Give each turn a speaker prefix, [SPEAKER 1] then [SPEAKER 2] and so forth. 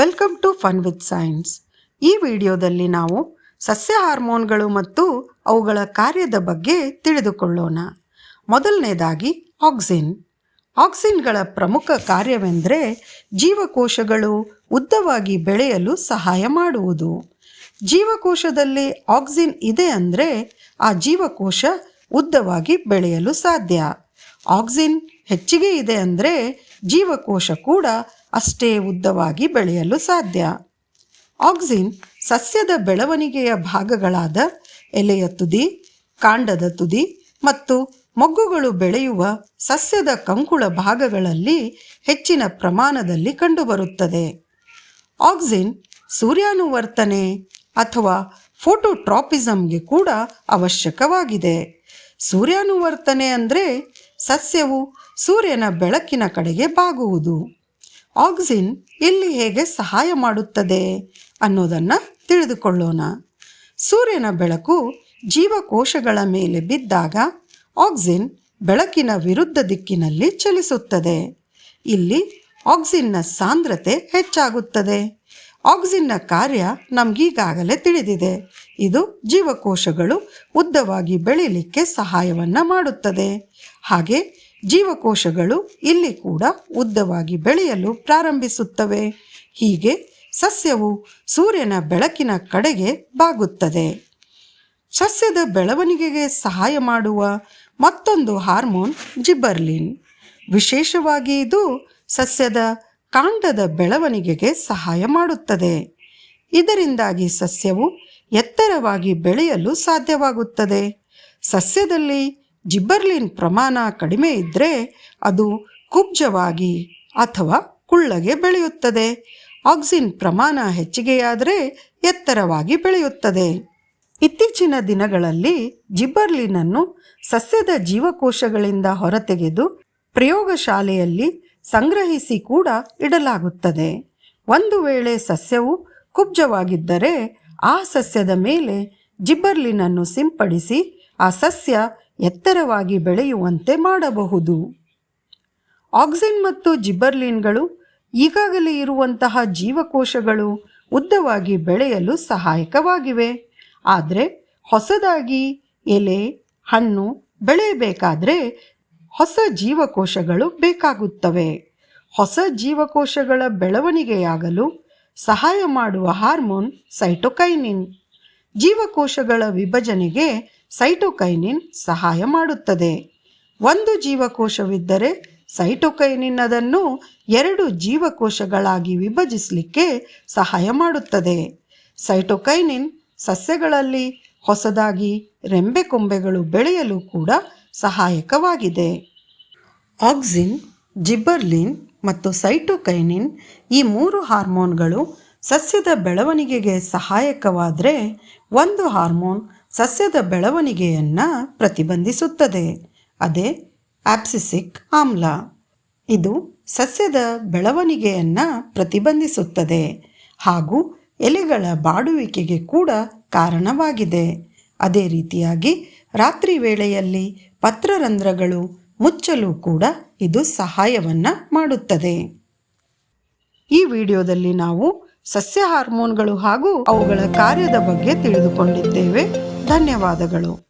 [SPEAKER 1] Welcome to fun with science. ಈ ವಿಡಿಯೋದಲ್ಲಿ ನಾವು ಸಸ್ಯ ಹಾರ್ಮೋನ್ಗಳು ಮತ್ತು ಅವುಗಳ ಕಾರ್ಯದ ಬಗ್ಗೆ ತಿಳಿದುಕೊಳ್ಳೋಣ. ಮೊದಲನೇದಾಗಿ ಆಕ್ಸಿನ್. ಆಕ್ಸಿನ್ಗಳ ಪ್ರಮುಖ ಕಾರ್ಯವೆಂದರೆ ಜೀವಕೋಶಗಳು ಉದ್ದವಾಗಿ ಬೆಳೆಯಲು ಸಹಾಯ ಮಾಡುವುದು. ಜೀವಕೋಶದಲ್ಲಿ ಆಕ್ಸಿನ್ ಇದೆ ಅಂದರೆ ಆ ಜೀವಕೋಶ ಉದ್ದವಾಗಿ ಬೆಳೆಯಲು ಸಾಧ್ಯ. ಆಕ್ಸಿನ್ ಹೆಚ್ಚಿಗೆ ಇದೆ ಅಂದರೆ ಜೀವಕೋಶ ಕೂಡ ಅಷ್ಟೇ ಉದ್ದವಾಗಿ ಬೆಳೆಯಲು ಸಾಧ್ಯ. ಆಕ್ಸಿನ್ ಸಸ್ಯದ ಬೆಳವಣಿಗೆಯ ಭಾಗಗಳಾದ ಎಲೆಯ ತುದಿ, ಕಾಂಡದ ತುದಿ ಮತ್ತು ಮೊಗ್ಗುಗಳು ಬೆಳೆಯುವ ಸಸ್ಯದ ಕಂಕುಳ ಭಾಗಗಳಲ್ಲಿ ಹೆಚ್ಚಿನ ಪ್ರಮಾಣದಲ್ಲಿ ಕಂಡುಬರುತ್ತದೆ. ಆಕ್ಸಿನ್ ಸೂರ್ಯಾನುವರ್ತನೆ ಅಥವಾ ಫೋಟೋಟ್ರಾಪಿಸಮ್ಗೆ ಕೂಡ ಅವಶ್ಯಕವಾಗಿದೆ. ಸೂರ್ಯಾನುವರ್ತನೆ ಅಂದರೆ ಸಸ್ಯವು ಸೂರ್ಯನ ಬೆಳಕಿನ ಕಡೆಗೆ ಬಾಗುವುದು. ಆಕ್ಸಿನ್ ಇಲ್ಲಿ ಹೇಗೆ ಸಹಾಯ ಮಾಡುತ್ತದೆ ಅನ್ನೋದನ್ನು ತಿಳಿದುಕೊಳ್ಳೋಣ. ಸೂರ್ಯನ ಬೆಳಕು ಜೀವಕೋಶಗಳ ಮೇಲೆ ಬಿದ್ದಾಗ ಆಕ್ಸಿನ್ ಬೆಳಕಿನ ವಿರುದ್ಧ ದಿಕ್ಕಿನಲ್ಲಿ ಚಲಿಸುತ್ತದೆ. ಇಲ್ಲಿ ಆಕ್ಸಿನ್ನ ಸಾಂದ್ರತೆ ಹೆಚ್ಚಾಗುತ್ತದೆ. ಆಕ್ಸಿನ್ನ ಕಾರ್ಯ ನಮಗೀಗಾಗಲೇ ತಿಳಿದಿದೆ. ಇದು ಜೀವಕೋಶಗಳು ಉದ್ದವಾಗಿ ಬೆಳೀಲಿಕ್ಕೆ ಸಹಾಯವನ್ನು ಮಾಡುತ್ತದೆ. ಹಾಗೆ ಜೀವಕೋಶಗಳು ಇಲ್ಲಿ ಕೂಡ ಉದ್ದವಾಗಿ ಬೆಳೆಯಲು ಪ್ರಾರಂಭಿಸುತ್ತವೆ. ಹೀಗೆ ಸಸ್ಯವು ಸೂರ್ಯನ ಬೆಳಕಿನ ಕಡೆಗೆ ಬಾಗುತ್ತದೆ. ಸಸ್ಯದ ಬೆಳವಣಿಗೆಗೆ ಸಹಾಯ ಮಾಡುವ ಮತ್ತೊಂದು ಹಾರ್ಮೋನ್ ಜಿಬರ್ಲಿನ್. ವಿಶೇಷವಾಗಿ ಇದು ಸಸ್ಯದ ಕಾಂಡದ ಬೆಳವಣಿಗೆಗೆ ಸಹಾಯ ಮಾಡುತ್ತದೆ. ಇದರಿಂದಾಗಿ ಸಸ್ಯವು ಎತ್ತರವಾಗಿ ಬೆಳೆಯಲು ಸಾಧ್ಯವಾಗುತ್ತದೆ. ಸಸ್ಯದಲ್ಲಿ ಜಿಬ್ಬರ್ಲಿನ್ ಪ್ರಮಾಣ ಕಡಿಮೆ ಇದ್ದರೆ ಅದು ಕುಬ್ಜವಾಗಿ ಅಥವಾ ಕುಳ್ಳಗೆ ಬೆಳೆಯುತ್ತದೆ. ಆಕ್ಸಿನ್ ಪ್ರಮಾಣ ಹೆಚ್ಚಿಗೆಯಾದರೆ ಎತ್ತರವಾಗಿ ಬೆಳೆಯುತ್ತದೆ. ಇತ್ತೀಚಿನ ದಿನಗಳಲ್ಲಿ ಜಿಬ್ಬರ್ಲಿನನ್ನು ಸಸ್ಯದ ಜೀವಕೋಶಗಳಿಂದ ಹೊರತೆಗೆದು ಪ್ರಯೋಗಶಾಲೆಯಲ್ಲಿ ಸಂಗ್ರಹಿಸಿ ಕೂಡ ಇಡಲಾಗುತ್ತದೆ. ಒಂದು ವೇಳೆ ಸಸ್ಯವು ಕುಬ್ಜವಾಗಿದ್ದರೆ ಆ ಸಸ್ಯದ ಮೇಲೆ ಜಿಬ್ಬರ್ಲಿನನ್ನು ಸಿಂಪಡಿಸಿ ಆ ಸಸ್ಯ ಎತ್ತರವಾಗಿ ಬೆಳೆಯುವಂತೆ ಮಾಡಬಹುದು. ಆಕ್ಸಿನ್ ಮತ್ತು ಜಿಬ್ಬರ್ಲಿನ್ಗಳು ಈಗಾಗಲೇ ಇರುವಂತಹ ಜೀವಕೋಶಗಳು ಉದ್ದವಾಗಿ ಬೆಳೆಯಲು ಸಹಾಯಕವಾಗಿವೆ. ಆದರೆ ಹೊಸದಾಗಿ ಎಲೆ, ಹಣ್ಣು ಬೆಳೆಯಬೇಕಾದ್ರೆ ಹೊಸ ಜೀವಕೋಶಗಳು ಬೇಕಾಗುತ್ತವೆ. ಹೊಸ ಜೀವಕೋಶಗಳ ಬೆಳವಣಿಗೆಯಾಗಲು ಸಹಾಯ ಮಾಡುವ ಹಾರ್ಮೋನ್ ಸೈಟೊಕೈನಿನ್. ಜೀವಕೋಶಗಳ ವಿಭಜನೆಗೆ ಸೈಟೊಕೈನಿನ್ ಸಹಾಯ ಮಾಡುತ್ತದೆ. ಒಂದು ಜೀವಕೋಶವಿದ್ದರೆ ಸೈಟೊಕೈನಿನ್ ಅದನ್ನು ಎರಡು ಜೀವಕೋಶಗಳಾಗಿ ವಿಭಜಿಸಲಿಕ್ಕೆ ಸಹಾಯ ಮಾಡುತ್ತದೆ. ಸೈಟೊಕೈನಿನ್ ಸಸ್ಯಗಳಲ್ಲಿ ಹೊಸದಾಗಿ ರೆಂಬೆ ಕೊಂಬೆಗಳು ಬೆಳೆಯಲು ಕೂಡ ಸಹಾಯಕವಾಗಿದೆ. ಆಕ್ಸಿನ್, ಜಿಬ್ಬರ್ಲಿನ್ ಮತ್ತು ಸೈಟೋಕೈನಿನ್ ಈ ಮೂರು ಹಾರ್ಮೋನ್ಗಳು ಸಸ್ಯದ ಬೆಳವಣಿಗೆಗೆ ಸಹಾಯಕವಾದರೆ ಒಂದು ಹಾರ್ಮೋನ್ ಸಸ್ಯದ ಬೆಳವಣಿಗೆಯನ್ನು ಪ್ರತಿಬಂಧಿಸುತ್ತದೆ. ಅದೇ ಆಪ್ಸಿಸಿಕ್ ಆಮ್ಲ. ಇದು ಸಸ್ಯದ ಬೆಳವಣಿಗೆಯನ್ನು ಪ್ರತಿಬಂಧಿಸುತ್ತದೆ ಹಾಗೂ ಎಲೆಗಳ ಬಾಡುವಿಕೆಗೆ ಕೂಡ ಕಾರಣವಾಗಿದೆ. ಅದೇ ರೀತಿಯಾಗಿ ರಾತ್ರಿ ವೇಳೆಯಲ್ಲಿ ಪತ್ರರಂಧ್ರಗಳು ಮುಚ್ಚಲು ಕೂಡ ಇದು ಸಹಾಯವನ್ನು ಮಾಡುತ್ತದೆ. ಈ ವಿಡಿಯೋದಲ್ಲಿ ನಾವು ಸಸ್ಯ ಹಾರ್ಮೋನ್ಗಳು ಹಾಗೂ ಅವುಗಳ ಕಾರ್ಯದ ಬಗ್ಗೆ ತಿಳಿದುಕೊಂಡಿದ್ದೇವೆ. ಧನ್ಯವಾದಗಳು.